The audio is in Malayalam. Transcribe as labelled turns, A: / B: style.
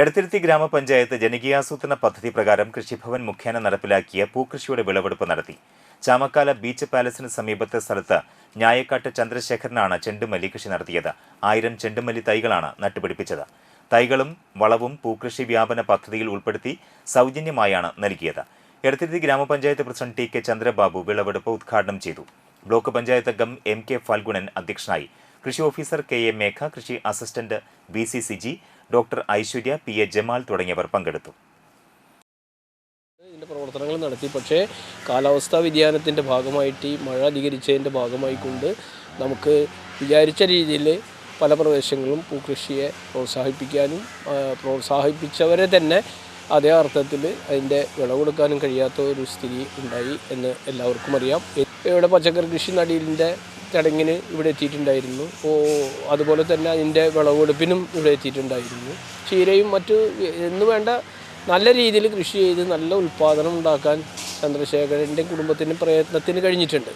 A: എടത്തിരുത്തി ഗ്രാമപഞ്ചായത്ത് ജനകീയാസൂത്രണ പദ്ധതി പ്രകാരം കൃഷിഭവൻ മുഖേന നടപ്പിലാക്കിയ പൂക്കൃഷിയുടെ വിളവെടുപ്പ് നടത്തി. ചാമക്കാല ബീച്ച് പാലസിന് സമീപത്തെ സ്ഥലത്ത് ഞായക്കാട്ട് ചന്ദ്രശേഖരനാണ് ചെണ്ടുമല്ലി കൃഷി നടത്തിയത്. ആയിരം ചെണ്ടുമല്ലി തൈകളാണ് നട്ടുപിടിപ്പിച്ചത്. തൈകളും വളവും പൂക്കൃഷി വ്യാപന പദ്ധതിയിൽ ഉൾപ്പെടുത്തി സൗജന്യമായാണ് നൽകിയത്. എടത്തിരുത്തി ഗ്രാമപഞ്ചായത്ത് പ്രസിഡന്റ് ടി കെ ചന്ദ്രബാബു വിളവെടുപ്പ് ഉദ്ഘാടനം ചെയ്തു. ബ്ലോക്ക് പഞ്ചായത്ത് അംഗം എം കെ ഫാൽഗുണൻ അധ്യക്ഷനായി. കൃഷി ഓഫീസർ കെ എ മേഘ കൃഷി assistant B C Siji doctor Aishwarya P A Jamal തുടങ്ങിയവർ പങ്കെടുത്തു.
B: ഇതിന്റെ പ്രവർത്തനങ്ങൾ നടത്തി. പക്ഷേ കാലാവസ്ഥാ വ്യതിയാനത്തിന്റെ ഭാഗമായിട്ട് ഈ മഴ അധികരിച്ചതിന്റെ ഭാഗമായി കൊണ്ട് നമുക്ക് വിചാരിച്ച രീതിയിൽ പല പ്രദേശങ്ങളും പൂക്കൃഷിയെ പ്രോത്സാഹിപ്പിക്കാനും പ്രോത്സാഹിപ്പിച്ചവരെ തന്നെ അതേ അർത്ഥത്തിൽ അതിന്റെ വിളവെടുക്കാനും കഴിയാത്ത ഒരു സ്ഥിതി ഉണ്ടായി എന്ന് എല്ലാവർക്കും അറിയാം. ഇവിടെ പച്ചക്കറി കൃഷി നടീലിന്റെ ചടങ്ങിന് ഇവിടെ എത്തിയിട്ടുണ്ടായിരുന്നു. ഓ അതുപോലെ തന്നെ അതിന്റെ വിളവെടുപ്പിനും ഇവിടെ എത്തിയിട്ടുണ്ടായിരുന്നു. ചീരയും മറ്റു എന്ന് വേണ്ട നല്ല രീതിയിൽ കൃഷി ചെയ്ത് നല്ല ഉൽപ്പാദനം ഉണ്ടാക്കാൻ ചന്ദ്രശേഖരന്റെ കുടുംബത്തിന് പ്രയത്നത്തിന് കഴിഞ്ഞിട്ടുണ്ട്.